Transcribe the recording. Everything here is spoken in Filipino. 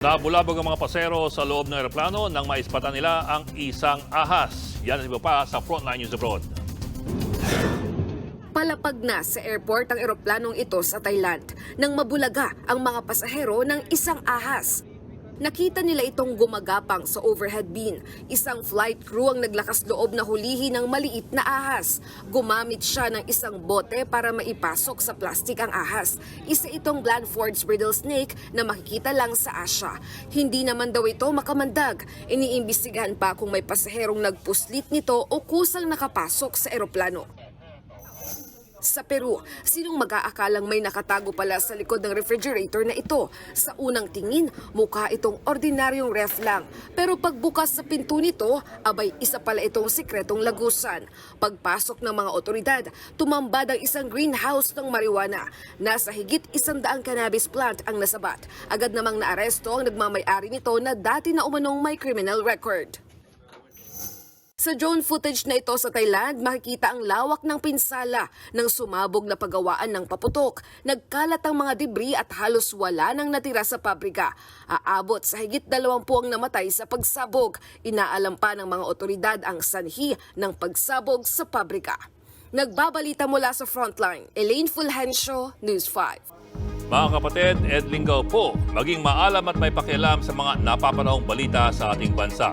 Nabulabog ang mga pasero sa loob ng eroplano nang maispatan nila ang isang ahas. Yan ang iba pa sa Frontline News Abroad. Palapag na sa airport ang eroplanong ito sa Thailand nang mabulaga ang mga pasahero ng isang ahas. Nakita nila itong gumagapang sa overhead bin. Isang flight crew ang naglakas loob na hulihin ng maliit na ahas. Gumamit siya ng isang bote para maipasok sa plastik ang ahas. Isa itong Glanford's brittle snake na makikita lang sa Asia. Hindi naman daw ito makamandag. Iniimbestigahan pa kung may pasaherong nagpuslit nito o kusang nakapasok sa eroplano. Sa Peru, sinong mag-aakalang may nakatago pala sa likod ng refrigerator na ito? Sa unang tingin, mukha itong ordinaryong ref lang. Pero pagbukas sa pinto nito, abay isa pala itong sikretong lagusan. Pagpasok ng mga otoridad, tumambad ang isang greenhouse ng marijuana. Nasa higit isang daang cannabis plant ang nasabat. Agad namang naaresto ang nagmamayari nito na dati na umanong may criminal record. Sa drone footage na ito sa Thailand, makikita ang lawak ng pinsala ng sumabog na pagawaan ng paputok. Nagkalat ang mga debris at halos wala nang natira sa pabrika. Aabot sa higit dalawampu ang namatay sa pagsabog. Inaalam pa ng mga otoridad ang sanhi ng pagsabog sa pabrika. Nagbabalita mula sa Frontline, Elaine Fulgencio, News 5. Mga kapatid, Ed Lingaw po, maging maalam at may pakialam sa mga napapanahong balita sa ating bansa.